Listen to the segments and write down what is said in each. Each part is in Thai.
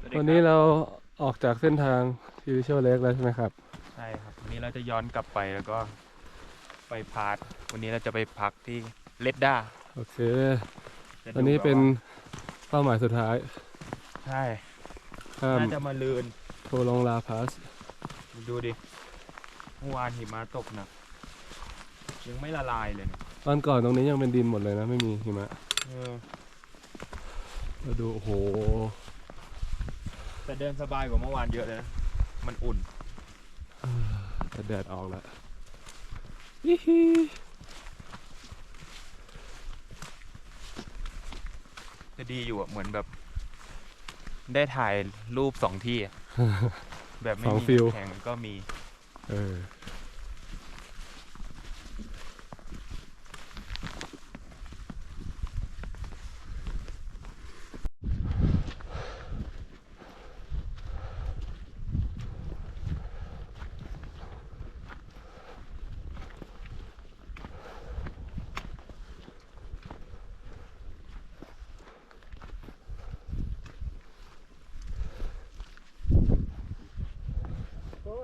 สวัสดีวันครับนี้เราออกจากเส้นทางพิวิชวลเล็กแล้วใช่ไหมครับ ใช่ครับ วันนี้เราจะย้อนกลับไปแล้วก็ไปพาร์ทวันนี้เราจะไปพักที่เลดด้าโอเคจะดูวันนี้เป็นแบบว่าเป้าหมายสุดท้าย ใช่ข้ามน่าจะมาลืนโทลงลาพาส ดูดิเมื่อวานหิมะตกหนักยังไม่ละลายเลยนะตอนก่อนตรงนี้ยังเป็นดินหมดเลยนะ ไม่มีหิมะเออเราดูโอ้โห แต่เดินสบายกว่าเมื่อวานเยอะเลยนะ มันอุ่นแต่แดดออกแล้วอิฮิจะดีอยู่อะเหมือนแบบ ได้ถ่ายรูปสองที่อะแบบไม่มีน้ำแข็งก็มี เออ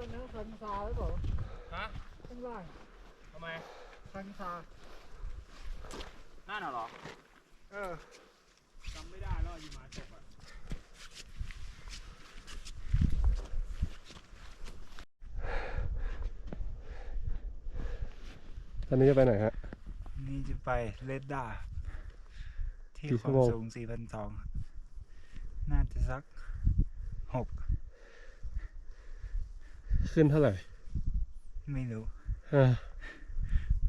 เพราะว่าน้คันซาหรือเปล่าฮะข้างล่างทำไมคันซานั่นน่ะเหรอเออจำไม่ได้แล้วหิมะตกอะตอนนี้จะไปไหนฮะ นี่จะไปเลดดา ที่กี่คชั่วามโมง สูง 4,200 น่าจะสักหก ขึ้นเท่าไหร่ ไม่รู้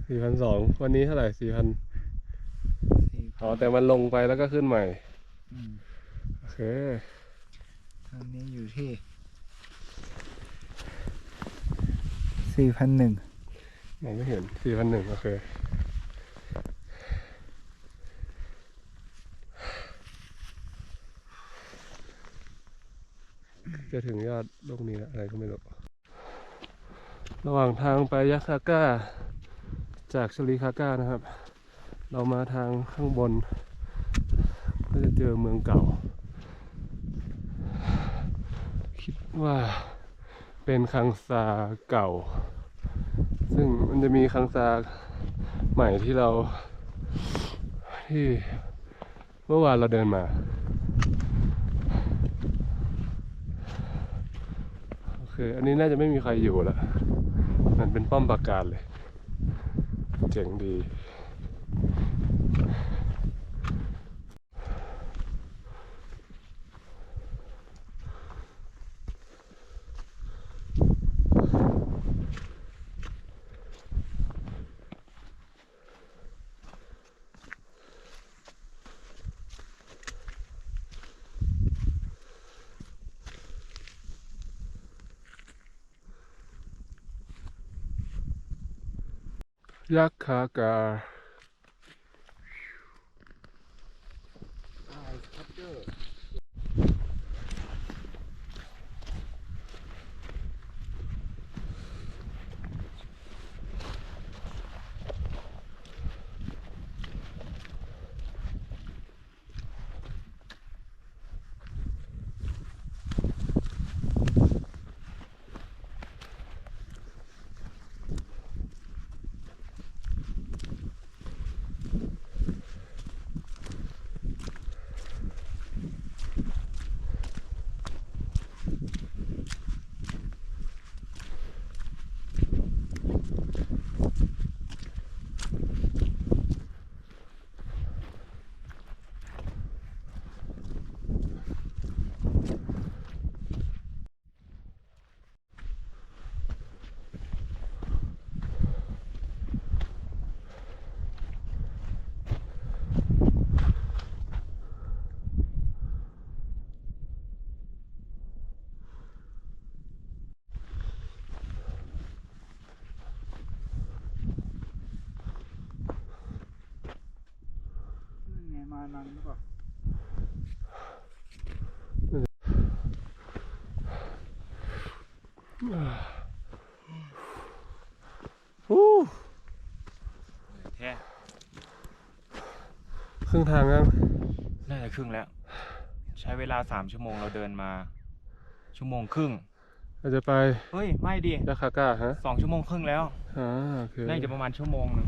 สี่พันสองวันนี้เท่าไหร่สี่พัน4,000อ๋อแต่มันลงไปแล้วก็ขึ้นใหม่อืมโอเคตอนนี้อยู่ที่4,001มองไม่เห็นสี่พันหนึ่งโอเคจะถึงยอดลูกนี้แล้วอะไรก็ไม่รู้ ระหว่างทางไปยักคาก้า จากชลีคาก้านะครับ เรามาทางข้างบน ก็จะเจอเมืองเก่า คิดว่าเป็นคังซาเก่า ซึ่งมันจะมีคังซาใหม่ที่เราที่เมื่อวานเราเดินมา โอเค อันนี้น่าจะไม่มีใครอยู่แล้ว มันเป็นป้อมปราการเลย เจ๋งดี ยั มานังหรือเปล่าอู้แท้ครึ่งทางยังน่าจะครึ่งแล้ว ใช้เวลาสามชั่วโมงเราเดินมา ชั่วโมงครึ่งเราจะไป เฮ้ย ไม่ดิยาคาก้าฮะสองชั่วโมงครึ่งแล้วอ่าโอเคน่าจะประมาณชั่วโมงหนึง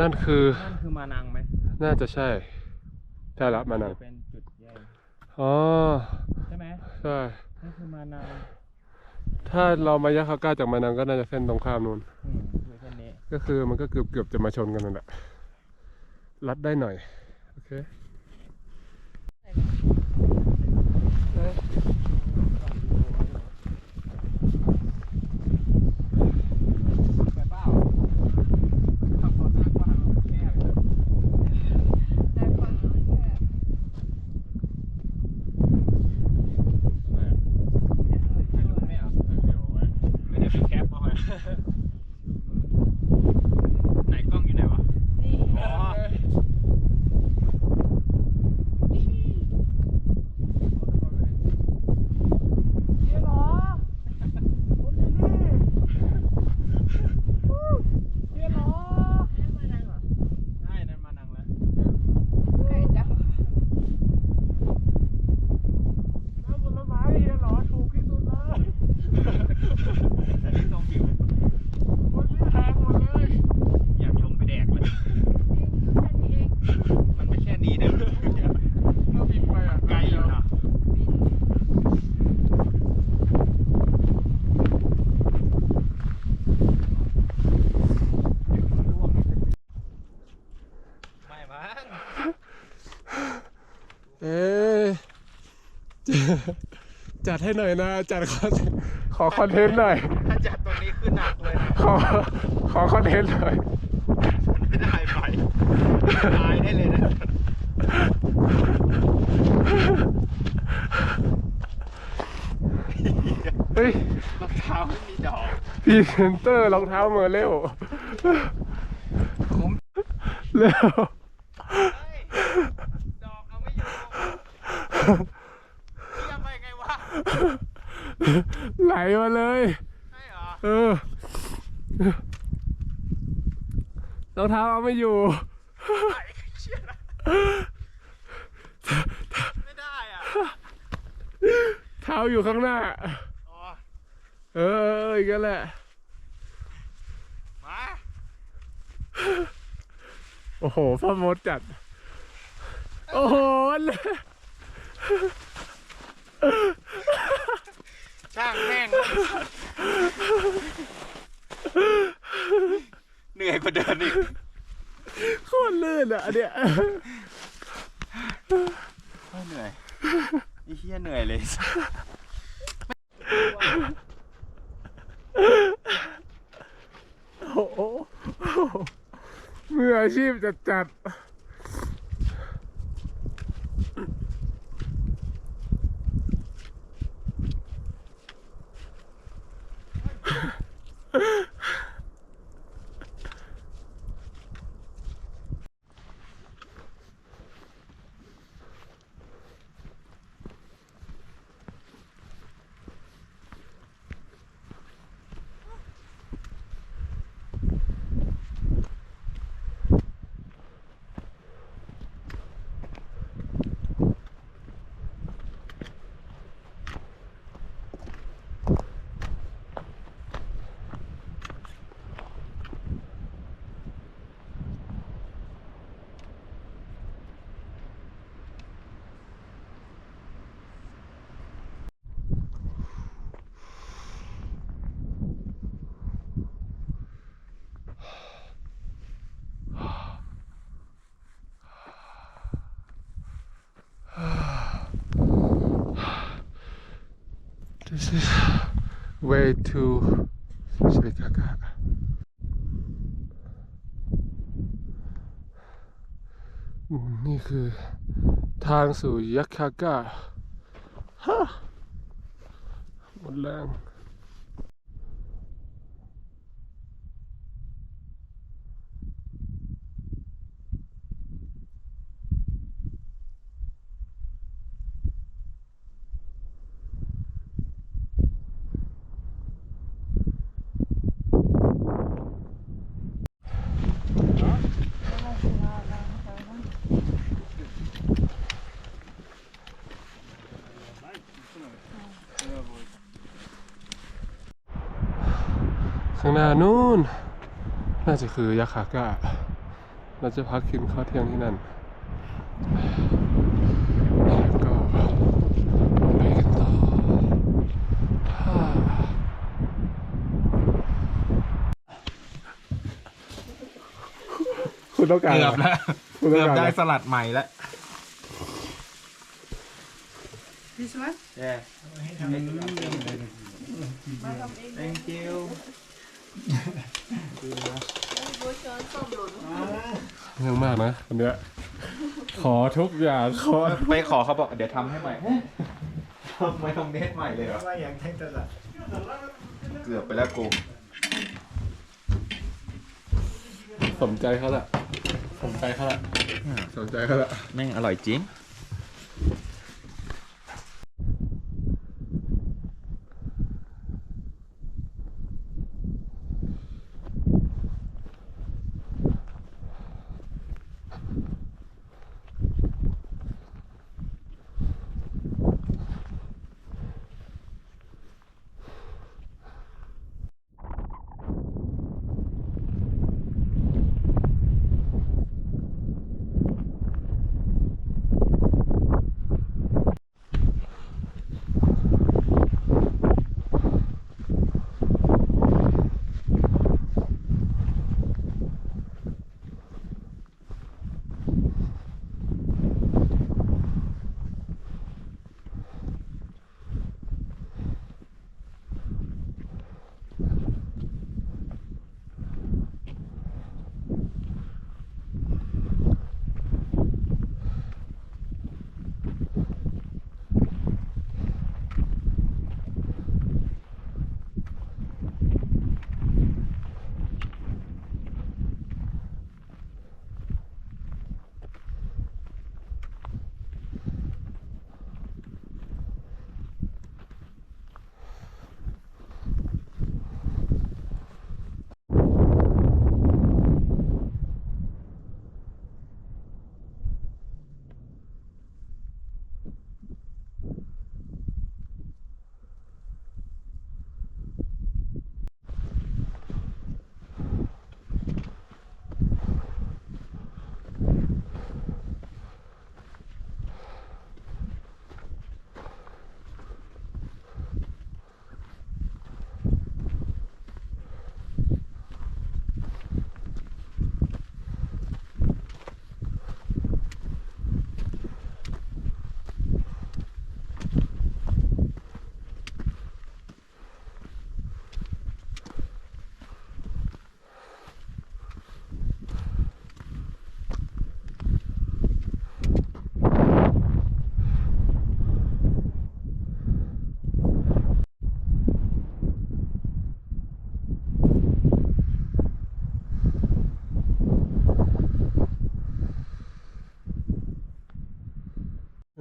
นั่นคือ นั่นคือมานังไหมน่าจะใช่ใช่ละมานังเป็นจุดแยกอ๋อ ใช่ไหมใช่ นั่นคือมานังถ้าเรามายาคาก้าจากมานังก็น่าจะเส้นตรงข้ามนู้นอืมคือแค่นี้ก็คือมันก็เกือบเกือบจะมาชนกันนั่นแหละ รัดได้หน่อย โอเค ไปเปล่าขับรถหน้ากว้างแคบ แต่ฝั่งนู้นแค่ ไม่รู้ไม่เอาไม่ได้เป็นแคปมาเลยไหนกล้องอยู่ไหนวะ นี่ อ๋อ แม่มานั่งเหรอ ใช่นั่นมานังแล้ว ใครจะ อันนี้ทรงผิวอยากลงไปแดกเลย เองอยู่แค่นี้เอง มันไม่แค่นี้เด้อไกลอยู่นะไม่มั้ง เอ๊ะจัดให้หน่อยนะ จัดคอนขอคอนเทนต์หน่อย ถ้าจัดตรงนี้คือหนักเลยนะขอขอคอนเทนต์หน่อยไม่ได้ไปตายได้เลยนะเฮ้ยรองเท้าไม่มีดอกพรีเซนเตอร์รองเท้าเมอร์เร็วคุ้มเร็ว ดอกเอาไม่อยู่ เทียบไปไงวะไหลมาเลย ใช่เหรอเออรองเท้าเอาไม่อยู่ ไอ้เชี่ยนะไม่ได้อะ เท้าอยู่ข้างหน้า อ๋อ เอออีกแล้วแหละ มา โอ้โหพ่อมดจัด โอ้โห ช่างแม่ง เหนื่อยกว่าเดินอีก โคตรลื่นอะอันเนี้ยไม่เหนื่อยไอ้เหี้ยเหนื่อยเลย โอ้โหมืออาชีพจัดจัด This is way to Shirikaka อืมนี่คือ ข้างหน้านู่น น่าจะคือยาคาก้า เราจะพักกินข้าวเที่ยงที่นั่นแล้วก็ไปกันต่อฮ่าคุณต้องการเกือบแล้วคุณต้เกืองอบการได้อะไรสลัดใหม่แล้ว This one Yeah Thank you เรื่องมากนะคนเนี้ยขอทุกอย่างขอไปขอเขาบอกเดี๋ยวทำให้ใหม่ทำไมทำเนสใหม่เลยเหรอว่าอย่างทั้งตลาดเกือบไปแล้วกูสมใจเขาละสมใจเขาละสมใจเขาละแม่งอร่อยจริง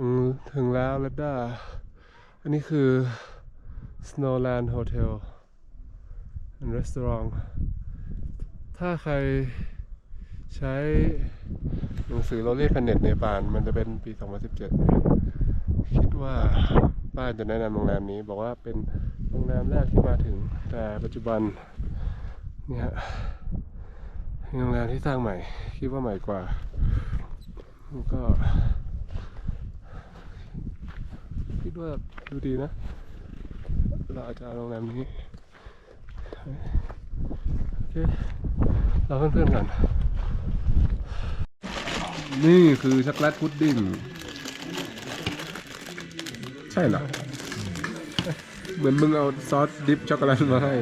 ถึงถึงแล้วเลดด้าอันนี้คือ Snowland Hotel and Restaurant ถ้าใครใช้หนังสือโรเล่แพนเน็ตเนปาลมันจะเป็นปี 2017 คิดว่าป้าจะแนะนำโรงแรมนี้ บอกว่าเป็นโรงแรมแรกที่มาถึง แต่ปัจจุบันเนี่ยโรงแรมที่สร้างใหม่ คิดว่าใหม่กว่าแล้วก็คิดว่าดูดีนะ เราอาจจะเอาโรงแรมนี้โอเคเราเพื่อนๆกัน นี่คือช็อกโกแลตพุดดิ้ง ใช่เหรอ เหมือนมึงเอาซอสดิปช็อกโกแลตมาให้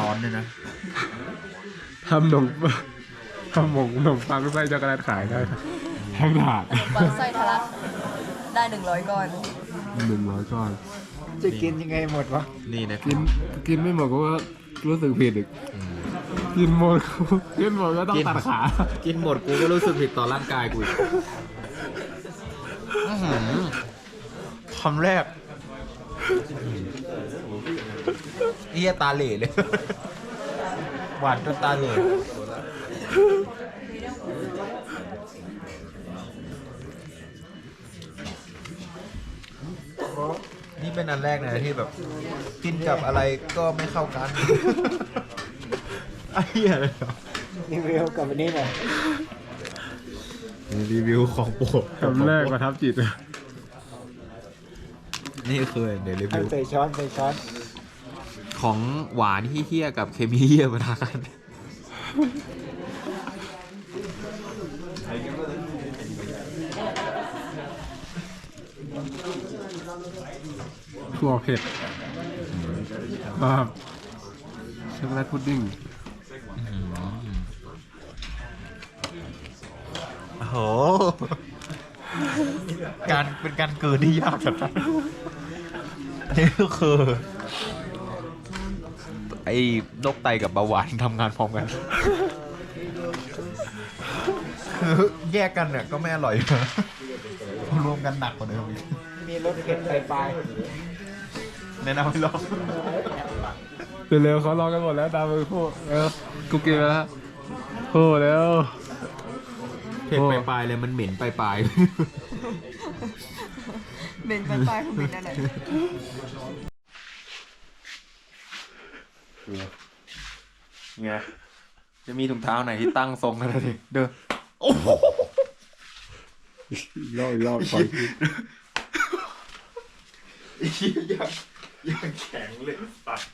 ร้อนๆเลยนะ ทำหนมทำหมงขนมปังไส้ช็อกโกแลตขายได้ทั้งถาดบางไส้ทะลักได้ หนึ่งร้อยก้อน หนึ่งร้อยก้อน จะกินยังไงหมดวะ นี่นะกินกินไม่หมดก็ว่ารู้สึกผิดอีก กินหมดกินหมดก็ต้องตัดขา กินหมดกูก็รู้สึกผิดต่อร่างกายกูอีกคำแรกเอียตาเหล่เลย หวานจนตาเหล่ นี่เป็นอันแรกนะที่แบบกินกับอะไรก็ไม่เข้ากันไอ้เหี้ยเลยรีวิวกับวันนี้หน่อยรีวิวของโปรดคำแรกประทับจิตนี่คือเดี๋ยวรีวิวใส่ช้อนใส่ช้อน ของหวานที่เฮี้ยกับเคมีเฮี้ยมาทาน ถั่วเผ็ดครับช็อกโกแลตพุดดิ้งโอ้โห การเป็นการเกินที่ยากจัดนี่ก็คือ ไอ้โรคไตกับเบาหวานทำงานพร้อมกันคือแยกกันเนี่ยก็ไม่อร่อยนะรวมกันหนักกว่าเดิมอีกมีรสเผ็ดปลาย แนะนำให้ลองเร็วๆเขารอกันหมดแล้วตามไปพูดเออกูกินไปแล้วโอ้แล้ว เผ็ดโอ้ปลายๆเลยมันเหม็นปลายเบนไปไปคือเบนอะไรๆไงจะมีถุงเท้าไหนที่ตั้งทรงกันเลยเด้อรอบอีกรอบขออีกทียังยังแข็งเล ยสัตว์